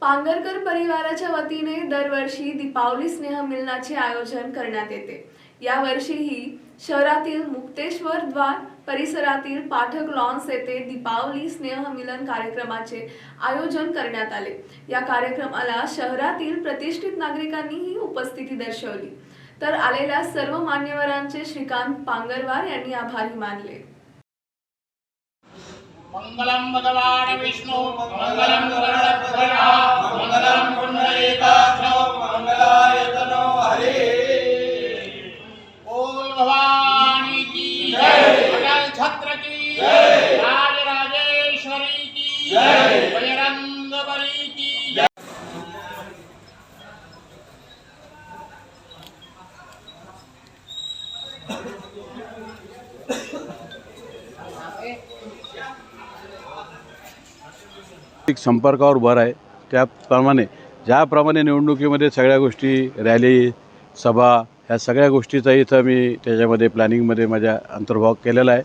पांगरकर परिवाराच्या वतीने दरवर्षी दीपावली स्नेह मिलनाचे आयोजन करण्यात येते. यावर्षीही शहरातील मुक्तेश्वर द्वार परिसरातील पाठक लॉन्स येथे दीपावली स्नेह मिलन कार्यक्रमाचे आयोजन करण्यात आले. या कार्यक्रमाला शहरातील प्रतिष्ठित नागरिकांनीही उपस्थिती दर्शवली. तर आलेल्या सर्व मान्यवरांचे श्रीकांत पांगरवार यांनी आभारी मानले. मङ्गलं भगवान् विष्णु मङ्गलं गरुडध्वजा मङ्गलं पुण्डरीकाक्षो मङ्गलायतनो हरे। बोल भवानी की जय। अटल छत्र की राजराजेश्वरी की बजरंग बली की जय। एक संपर्कावर भर आहे त्याप्रमाणे ज्याप्रमाणे निवडणुकीमध्ये सगळ्या गोष्टी रॅली सभा ह्या सगळ्या गोष्टीचा इथं मी त्याच्यामध्ये प्लॅनिंगमध्ये माझ्या अंतर्भाव केलेला आहे.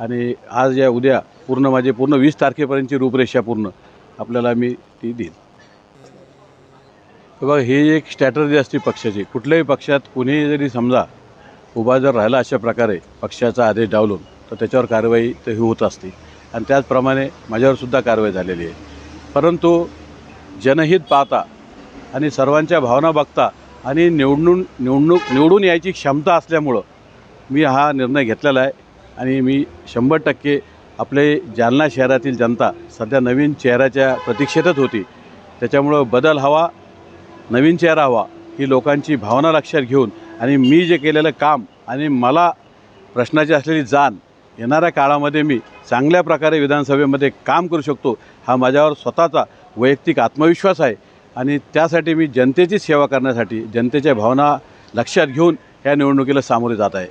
आणि आज या उद्या पूर्ण माझे पूर्ण वीस तारखेपर्यंतची रूपरेषा पूर्ण आपल्याला मी ती देईन. बघा ही एक स्ट्रॅटर्जी असते पक्षाची. कुठल्याही पक्षात कुणीही जरी समजा उभा जर राहिला अशा प्रकारे पक्षाचा आदेश डावलून तर त्याच्यावर कारवाई तर ही होत असते. आणि त्याचप्रमाणे माझ्यावरसुद्धा कारवाई झालेली आहे. परंतु जनहित पाहता आणि सर्वांच्या भावना बघता आणि निवडून निवडणूक निवडून यायची क्षमता असल्यामुळं मी हा निर्णय घेतलेला आहे. आणि मी शंभर टक्के आपले जालना शहरातील जनता सध्या नवीन चेहऱ्याच्या प्रतीक्षेतच होती. त्याच्यामुळं बदल हवा नवीन चेहरा हवा ही लोकांची भावना लक्षात घेऊन आणि मी जे केलेलं काम आणि मला प्रश्नाची असलेली जाण येणाऱ्या काळामध्ये मी चांगल्या प्रकारे विधानसभेमध्ये काम करू शकतो हा माझ्यावर स्वतःचा वैयक्तिक आत्मविश्वास आहे. आणि त्यासाठी मी जनतेची सेवा करण्यासाठी जनतेच्या भावना लक्षात घेऊन ह्या निवडणुकीला सामोरे जात आहे.